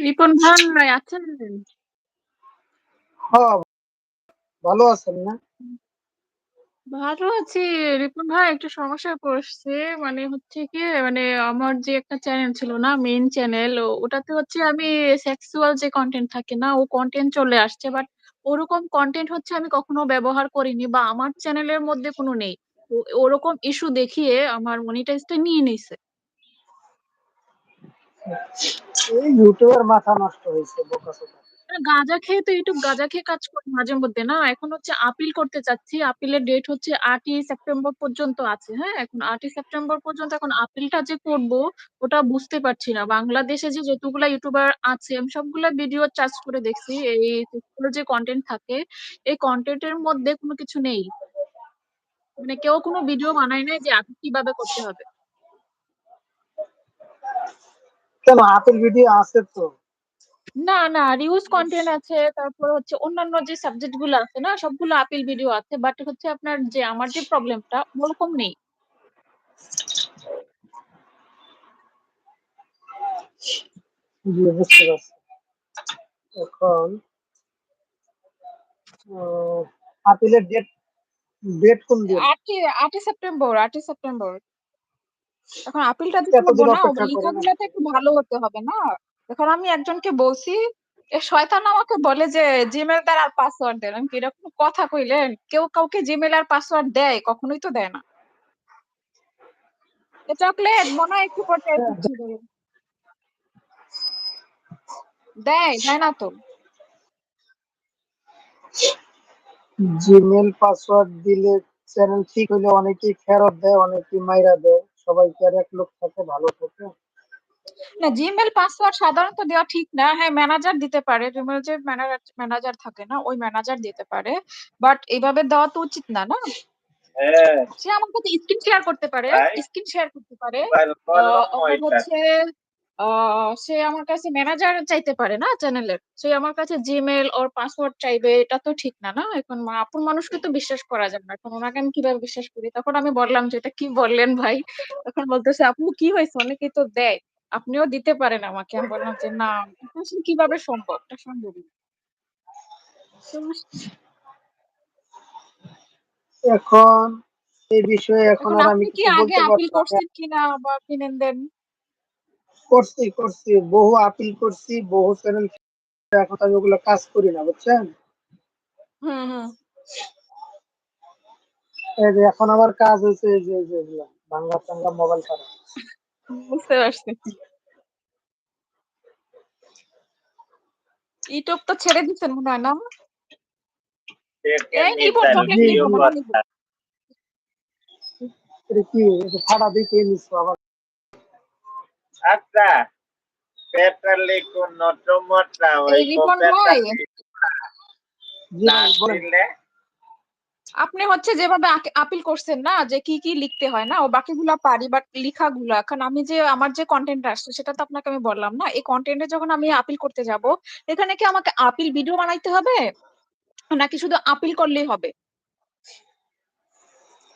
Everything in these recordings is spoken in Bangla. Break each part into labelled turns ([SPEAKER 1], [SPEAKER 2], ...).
[SPEAKER 1] রিপন ভাই আছেন?
[SPEAKER 2] হ্যাঁ, ভালো আছেন না?
[SPEAKER 1] ভালো আছি। রিপন ভাই একটু সমস্যায় পড়ছি। মানে হচ্ছে কি মানে আমার যে একটা চ্যানেল ছিল না মেইন চ্যানেল ওটাতে হচ্ছে আমি সেক্সুয়াল যে কনটেন্ট থাকে না ও কনটেন্ট চলে আসছে। বাট ওরকম কনটেন্ট হচ্ছে আমি কখনো ব্যবহার করিনি বা আমার চ্যানেলের মধ্যে কোনো নেই। ওরকম ইস্যু দেখিয়ে আমার মনিটাইজটা নিয়ে নিছে।
[SPEAKER 2] এই ইউটিউবের মাথা নষ্ট হয়েছে বোকাচোদা।
[SPEAKER 1] গাঁজা খেয়ে তো ইউটিউব গাঁজা খেয়ে কাজ করে মাঝে মধ্যে, না? এখন হচ্ছে আপিল করতে চাচ্ছি। আপিলের ডেট হচ্ছে আটই সেপ্টেম্বর পর্যন্ত আছে হ্যাঁ? এখন আটই সেপ্টেম্বর পর্যন্ত এখন আপিলটা যে করব, ওটা বুঝতে পারছি না। বাংলাদেশে যে যতগুলা ইউটিউবার আছে, আমি সবগুলা ভিডিও চার্জ করে দেখছি। এই যে কন্টেন্ট থাকে, এই কন্টেন্টের মধ্যে কোনো কিছু নেই। মানে কেউ কোনো ভিডিও বানায় নাই যে আপিল কীভাবে করতে হবে।
[SPEAKER 2] কেন? আপেল ভিডিও আছে তো।
[SPEAKER 1] না না রিউজ কন্টেন্ট আছে তারপর হচ্ছে অন্যান্য যে সাবজেক্টগুলো আছে না সবগুলো আপিল ভিডিও আছে বাট হচ্ছে আপনার যে আমার যে প্রবলেমটা ওরকম নেই।
[SPEAKER 2] বুঝতে পারছি। এখন আপিলের ডেট ডেট কোন দিন
[SPEAKER 1] আটই আটই সেপ্টেম্বর আটই সেপ্টেম্বর এখন আপিলটা
[SPEAKER 2] এতদিন
[SPEAKER 1] না লেখাগুলোতে একটু ভালো হতে হবে না? এখন আমি একজনকে বলছি এ শয়তান আমাকে বলে যে জিমেল দ্বারা আর পাসওয়ার্ড দেন আমি কি এরকম কথা কইলেন? কেউ কাউকে জিমেল আর পাসওয়ার্ড দেয় কখনোই তো দেয় না। চকলেট মনে হয় একটু পর দেয় দেয় না তো।
[SPEAKER 2] জিমেল পাসওয়ার্ড দিলে চ্যানেল ঠিক হলে অনেকেই ফেরত দেয় অনেকেই মাইরা দেয়। সবাই কি আর এক লোক থাকে ভালো থাকে।
[SPEAKER 1] না জিমেল পাসওয়ার্ড সাধারণত দেওয়া ঠিক না। হ্যাঁ ম্যানেজার দিতে পারে। জিমেল যে ম্যানেজার ম্যানেজার থাকে না ওই ম্যানেজার দিতে পারে। বাট এইভাবে দেওয়া তো উচিত না না? সে আমার কাছে স্ক্রিন শেয়ার করতে পারে স্ক্রিন শেয়ার করতে পারে। হচ্ছে আহ, সে আমার কাছে ম্যানেজার চাইতে পারে না চ্যানেলের। সে আমার কাছে জিমেল ওর পাসওয়ার্ড চাইবে এটা তো ঠিক না না? এখন মা- আপন মানুষকে তো বিশ্বাস করা যাবে না। এখন ওনাকে আমি কীভাবে বিশ্বাস করি? তখন আমি বললাম যে এটা কি বললেন ভাই? তখন বলতেছে আপু কি হয়েছে? অনেকেই তো দেয়। আপনিও দিতে পারেন আমাকে। আমি বললাম যে না আসলে কীভাবে সম্ভব? এটা সম্ভব না।
[SPEAKER 2] এখন এই বিষয়ে এখন আর আমি
[SPEAKER 1] আপনি কি আগে আপিল করছেন কিনা বা কিনেন দেন?
[SPEAKER 2] করছি করছি বহু আপিল করছি বহু চ্যানেল এখন আমি ওগুলো কাজ করি না বুঝছেন?
[SPEAKER 1] হুম হুম।
[SPEAKER 2] এই যে এখন আমার কাজ হয়েছে এই যে যে বাংলা টাঙ্গা মোবাইল খারাপ
[SPEAKER 1] বুঝতে পারছি। ইউটিউব তো ছেড়ে দিচ্ছেন মনে হয় না?
[SPEAKER 2] কি ফাটা দিয়ে কে নিচ্ছ আবার?
[SPEAKER 3] কোন টমোটা
[SPEAKER 2] বলেন।
[SPEAKER 3] দিলে
[SPEAKER 1] আপনি হচ্ছে যেভাবে আপিল করছেন না যে কি কি লিখতে হয় না ও বাকিগুলা পারি বাট লিখাগুলা এখন আমি যে আমার যে কন্টেন্ট আসছে সেটা তো আপনাকে আমি বললাম না এই কন্টেন্টে যখন আমি আপিল করতে যাব এখানে কি আমাকে আপিল ভিডিও বানাইতে হবে? নাকি শুধু আপিল করলেই হবে?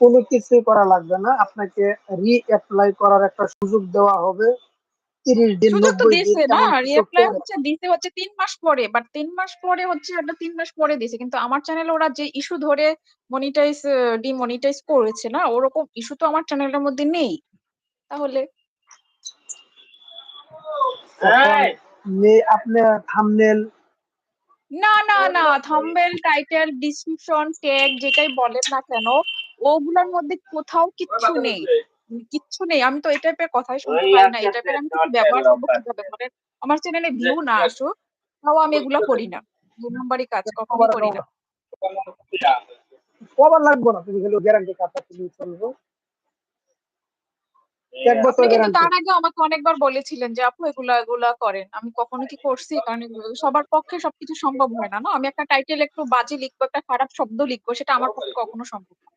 [SPEAKER 2] কোনো কিছুই করা লাগবে না আপনাকে রি অ্যাপ্লাই করার একটা সুযোগ দেওয়া হবে। তিরিশ দিন
[SPEAKER 1] সুযোগ তো দিছে না রিঅ্যাপ্লাই হচ্ছে দিছে হচ্ছে তিন মাস পরে বাট তিন মাস পরে হচ্ছে একটা তিন মাস পরে দিছে কিন্তু আমার চ্যানেলে ওরা যে ইস্যু ধরে মনিটাইজ ডিমনিটাইজ করেছে না ওরকম ইস্যু তো আমার চ্যানেলের মধ্যে নেই তাহলে?
[SPEAKER 2] আপনার থামনেল
[SPEAKER 1] না না না থাম্বনেল টাইটেল ডিসক্রিপশন ট্যাগ যেটাই বলেন না কেন ওগুলোর মধ্যে কোথাও কিচ্ছু নেই। কিচ্ছু নেই আমি তো এই টাইপের কথাই শুনতে পারি না এই টাইপের আমি কিছু ব্যবহার করব কীভাবে মানে আমার চ্যানেলে ভিউ না আসুক তাও আমি এগুলো করি না দুই নম্বরই কাজ
[SPEAKER 2] কবার
[SPEAKER 1] করি না
[SPEAKER 2] কবার লাগবে না তুমি খালি গ্যারান্টি কার্ডটা তুমি চলবো
[SPEAKER 1] তার আগে আমাকে অনেকবার বলেছিলেন যে আপু এগুলা এগুলা করেন আমি কখনো কি করছি কারণ সবার পক্ষে সবকিছু সম্ভব হয় না না আমি একটা টাইটেল একটু বাজে লিখব একটা খারাপ শব্দ লিখব সেটা আমার পক্ষে কখনো সম্ভব না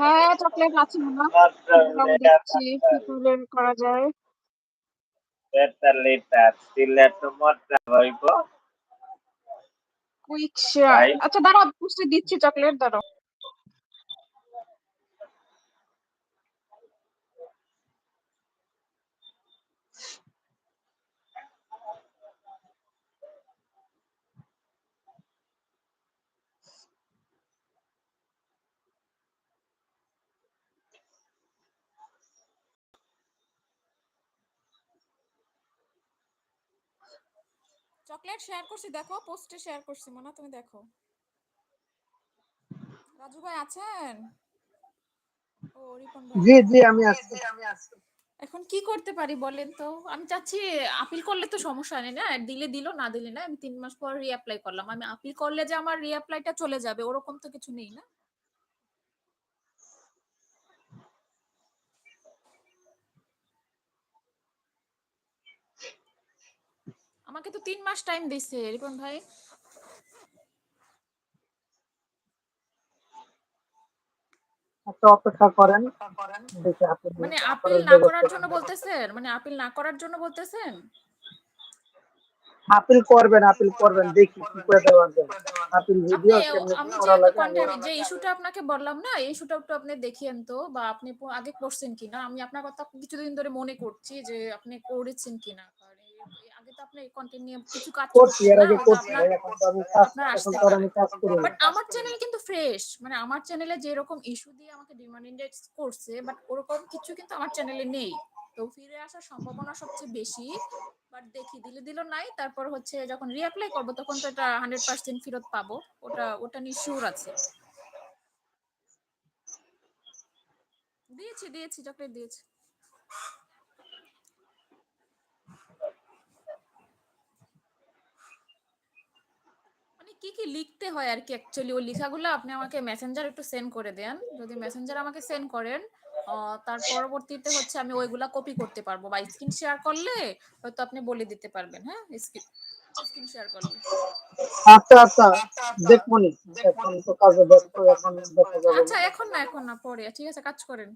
[SPEAKER 1] হ্যাঁ চকলেট আছে না দেখছি কি করে করা যায়।
[SPEAKER 3] হইব
[SPEAKER 1] কুইক শেয়ার
[SPEAKER 3] ভাই।
[SPEAKER 1] আচ্ছা দাঁড়াও পুষ্টি দিচ্ছি চকলেট দাঁড়াও। চকলেট শেয়ার করছি দেখো পোস্টে শেয়ার করছি মনে তুমি দেখো। রাজু ভাই আছেন? ও রিপন ভাই।
[SPEAKER 2] জি জি আমি আসছি
[SPEAKER 1] এখন কি করতে পারি বলেন তো? আমি চাচ্ছি আপিল করলে তো সমস্যা নেই না? দিলে দিল না দিলে না? আমি তিন মাস পর রিঅ্যাপ্লাই করলাম। আমি আপিল করলে যে আমার রিঅ্যাপ্লাইটা চলে যাবে ওরকম তো কিছু নেই না? আমাকে তো তিন মাস টাইম দিছে রিপন ভাই।
[SPEAKER 2] একটু অপেক্ষা করেন দেখি আপনি
[SPEAKER 1] মানে আপিল না করার জন্য বলতেছেন? মানে আপিল না করার জন্য বলতেছেন?
[SPEAKER 2] আপিল করবেন আপিল করবেন দেখি কি করে দেওয়া যায়। আপিল ভিডিও কেমনে করা
[SPEAKER 1] যে
[SPEAKER 2] লাগে আমি
[SPEAKER 1] যে ইস্যুটা আপনাকে বললাম না এই ইস্যুটা একটু আপনি দেখিয়েন তো বা আপনি আগে করছেন কিনা আমি আপনার কথা কিছুদিন ধরে মনে করছি যে আপনি করেছেন কিনা। কারণ এই- এই আগে তো আপনি কন্টেন্ট নিয়ে কিছু কাজ
[SPEAKER 2] করছি এর আগে করছি এখন তো আমি কাজ এখন তো আমি কাজ করি
[SPEAKER 1] বাট আমার চ্যানেল কিন্তু ফ্রেশ মানে আমার চ্যানেলে যেরকম ইস্যু দিয়ে আমাকে ডিমান্ড ইন্ডেক্স করছে বাট ওরকম কিছু কিন্তু আমার চ্যানেলে নেই। তো ফিরে আসার সম্ভাবনা সবচেয়ে বেশি বাট দেখি দিলে দিল নাই তারপর হচ্ছে যখন রিঅ্যাপ্লাই করব তখন তো এটা হান্ড্রেড পার্সেন্ট ফেরত পাবো। ওটা ওটা নিয়ে শিওর আছে। দিয়েছি দিয়েছি চকলেট দিয়েছি। কি কি লিখতে হয় আর কি অ্যাকচুয়ালি ওই লেখাগুলো আপনি আমাকে মেসেঞ্জার একটু সেন্ড করে দেন। যদি মেসেঞ্জার আমাকে সেন্ড করেন তার পরবর্তীতে হচ্ছে আমি ওইগুলা কপি করতে পারব। বা স্ক্রিন শেয়ার করলে হয়তো আপনি বলে দিতে পারবেন হ্যাঁ? স্ক্রিন স্ক্রিন শেয়ার করলে।
[SPEAKER 2] আচ্ছা আচ্ছা। দেখবনি এখন তো কাজে ব্যস্ত এখন
[SPEAKER 1] আচ্ছা এখন না এখন না পরে। ঠিক আছে কাজ করেন।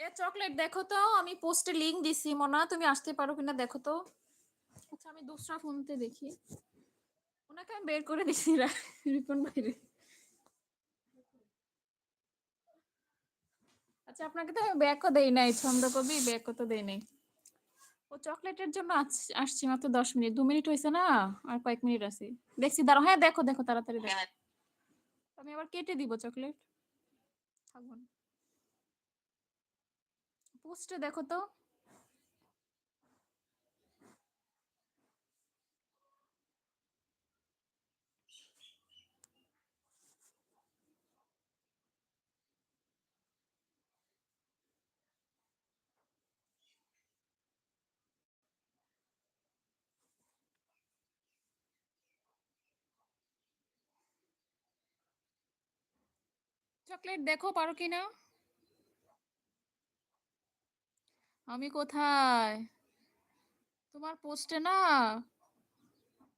[SPEAKER 1] এ চকলেট দেখো তো আমি পোস্টে লিংক দিছি মনা তুমি আসতে পারো কিনা দেখো তো। আচ্ছা আমি দুসরা ফোনতে দেখি। ওনাকে আমি বের করে দিছি রা- রিপন বাইরে। আচ্ছা আপনাকে তো আমি ব্যাকও দেই নাই ছন্দ কবি ব্যাকও তো দেই নাই। ও চকলেটের জন্য আস- আসছি মাত্র দশ মিনিট। দু মিনিট হয়েছে না? আর কয়েক মিনিট আছে। দেখছি দাঁড়াও হ্যাঁ দেখো দেখো তাড়াতাড়ি দেখো। আমি আবার কেটে দিব চকলেট। থাকব না। পোস্টে দেখো তো। চকলেট দেখো পারো কিনা? আমি কোথায়? তোমার পোস্টে না?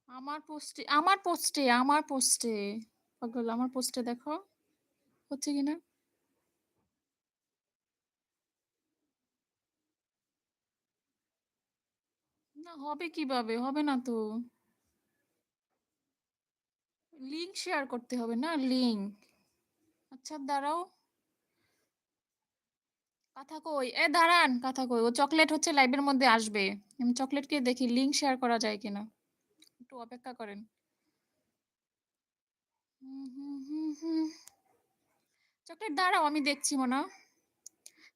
[SPEAKER 1] আমার পোস্টে আমার পোস্টে আমার পোস্টে পাগল, আমার পোস্টে দেখো। হচ্ছে কিনা না? হবে কীভাবে? হবে না তো। লিংক শেয়ার করতে হবে না? লিংক আচ্ছা দাঁড়াও। কথা কই? এ, দাঁড়ান, কথা কই। ও চকলেট হচ্ছে লাইভের মধ্যে আসবে। আমি চকলেটকে দেখি লিংক শেয়ার করা যায় কিনা। একটু অপেক্ষা করেন। চকলেট দাঁড়াও, আমি দেখছি মনে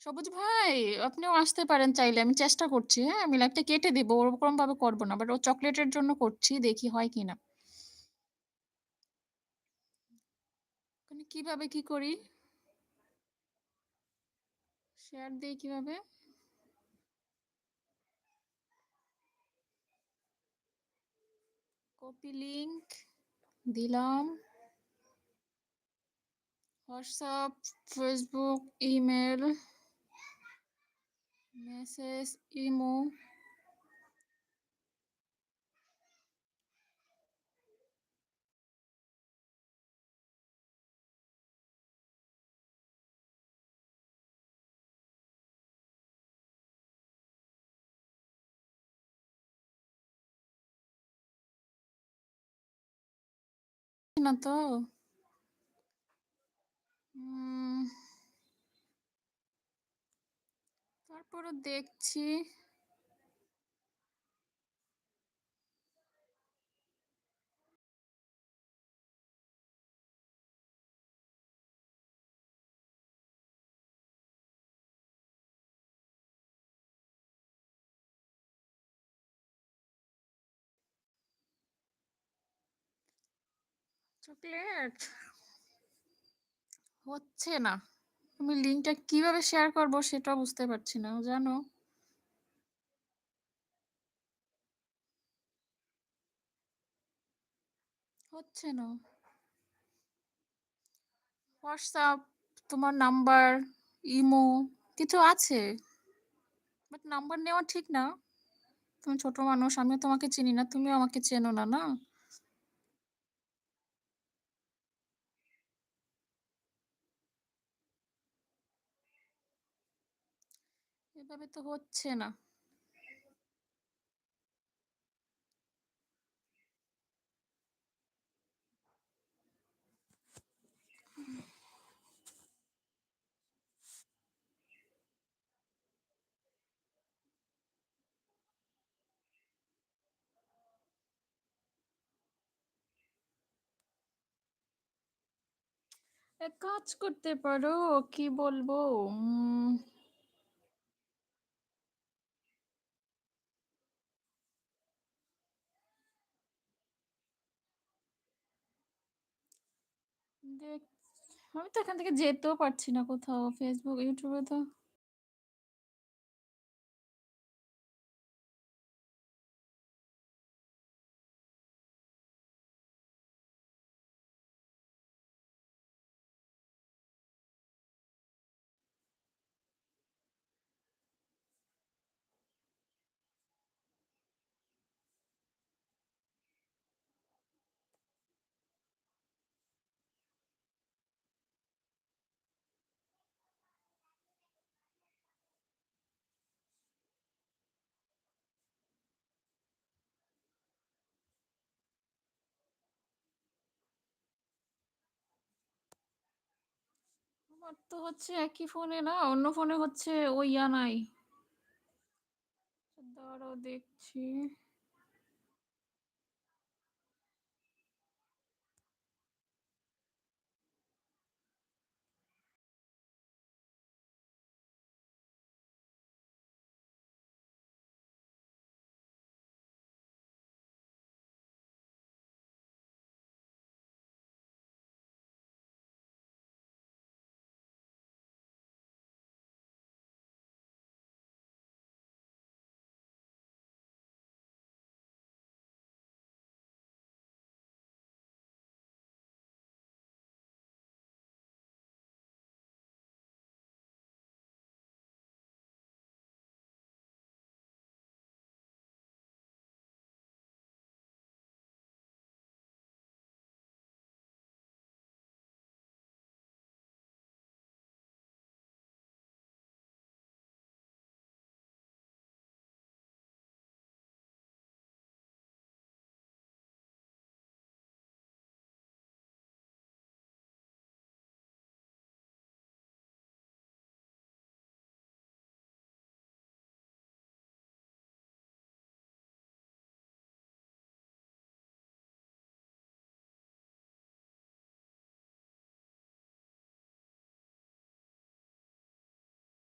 [SPEAKER 1] সবুজ ভাই, আপনিও আসতে পারেন চাইলে। আমি চেষ্টা করছি হ্যাঁ? আমি লাইভটা কেটে দিব ওরকম ভাবে করব না। বাট ও চকলেটের জন্য করছি, দেখি হয় কিনা। কীভাবে কি করি? শেয়ার দিই কীভাবে কপি লিংক দিলাম WhatsApp Facebook email message imo না তো? উম, তারপরও দেখছি। চকলেট? হচ্ছে না। আমি লিঙ্কটা কীভাবে শেয়ার করব সেটাও বুঝতে পারছি না, জানো? হচ্ছে না। হোয়াটসঅ্যাপ, তোমার নাম্বার, ইমো, কিছু আছে? বাট নাম্বার নেওয়া ঠিক না। তুমি ছোট মানুষ, আমিও তোমাকে চিনি না, তুমিও আমাকে চেনো না না? এভাবে তো হচ্ছে না। এক কাজ করতে পারো কি বলব? আমি তো এখান থেকে যেতেও পারছি না কোথাও। ফেসবুক ইউটিউবে তো আমার তো হচ্ছে একই ফোনে না অন্য ফোনে হচ্ছে ওই ইয়া নাই। দাঁড়াও দেখছি।